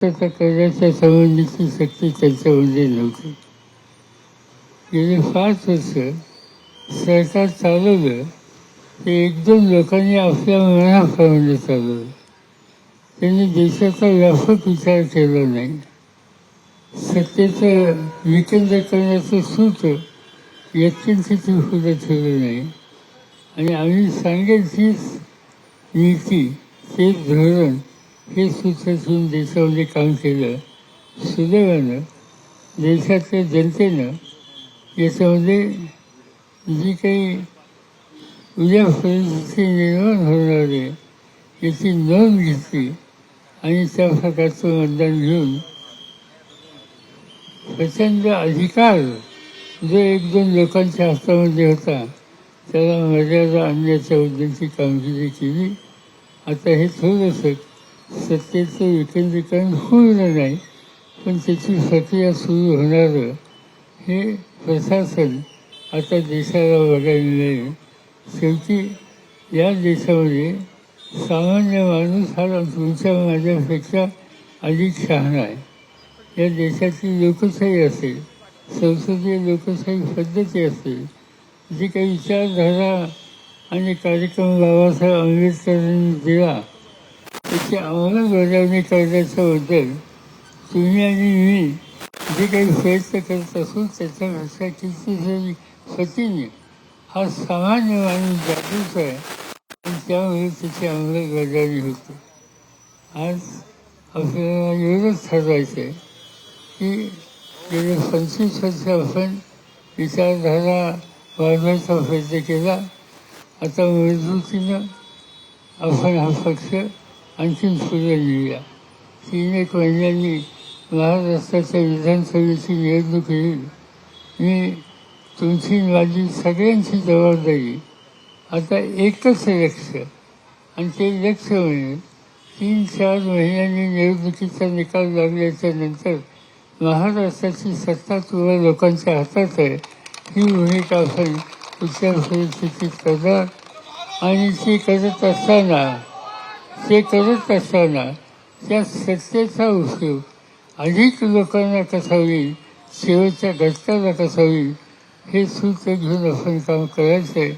त्याचा करण्याच्या संबंधीची शक्ती त्यांच्यामध्ये नव्हती गेली पाच वर्ष सरकार चालवलं ते एक दोन लोकांनी आपल्या मनाप्रमाणे चालवलं त्यांनी देशाचा व्यापक विचार केला. नाही सत्तेचं विकेंद्रीकरणाचं सूत्र यत्किंचित सुद्धा ठेवलं नाही आणि आम्ही सांगेल तीच नीती तेच धोरण हे सूत्र ठेवून देशामध्ये काम केलं सुदैवानं देशातल्या जनतेनं याच्यामध्ये जी काही उद्या परिस्थिती निर्माण होणार आहे याची नोंद घेतली आणि त्या प्रकारचं मतदान घेऊन प्रचंड अधिकार जो एक दोन लोकांच्या हातामध्ये होता त्याला मर्यादा आणण्याच्या उद्देशी कामगिरी केली. आता हे थोडंसं सत्तेचं विकेंद्रीकरण होऊन नाही पण त्याची प्रक्रिया सुरू होणारं. हे प्रशासन आता देशाला बघायला नाही शेवटी या देशामध्ये सामान्य माणूस हा तुमच्या माझ्यापेक्षा अधिक शहाणा आहे. या देशाची लोकशाही असेल संसदीय लोकशाही पद्धती असेल जी काही विचारधारा आणि कार्यक्रम बाबासाहेब आंबेडकरांनी दिला त्याची अंमलबजावणी करण्याच्याबद्दल तुम्ही आणि मी जे काही प्रयत्न करत असू त्याच्यापेक्षा कितीतरी पतीने हा सामान्य माणूस जागृत आहे. आणि त्यामुळे त्याची अंमलबजावणी होते. आज आपल्याला एवढंच ठरवायचं आहे की गेले पंचवीस वर्ष आपण विचारधारा वाढवायचा प्रयत्न केला. आता मजबूतीनं आपण हा पक्ष आणखीन पुढे लिहिल्या तीन एक महिन्यांनी महाराष्ट्राच्या विधानसभेची निवडणूक येईल मी तुमची माझी सगळ्यांची जबाबदारी. आता एकच लक्ष आणि ते लक्ष म्हणजे तीन चार महिन्यांनी निवडणुकीचा निकाल लागल्याच्या नंतर महाराष्ट्राची सत्ता तुला लोकांच्या हातात आहे. ही भूमिका आपण उच्च परिस्थितीत करणार. आणि ती करत असताना ते करत असताना त्या सत्तेचा उपयोग अधिक लोकांना कसा होईल शेवटच्या घटकाला कसा होईल हे सूत्र घेऊन आपण काम करायचं आहे.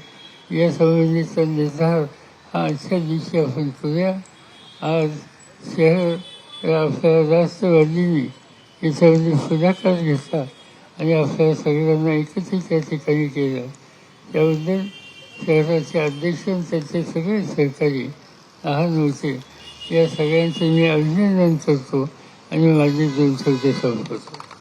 या संबंधीचा निर्धार हा आजच्या दिवशी आपण करूया. आज शहर आपल्याला राष्ट्रवादीने याच्यामध्ये पुढाकार घेतला आणि आपल्या सगळ्यांना एकत्रित त्या ठिकाणी केलं. त्याबद्दल शहराचे अध्यक्ष आणि त्यांचे सगळे सहकारी लहान होते या सगळ्यांचे मी अभिनंदन करतो आणि माझे दोन शब्द संपवतो.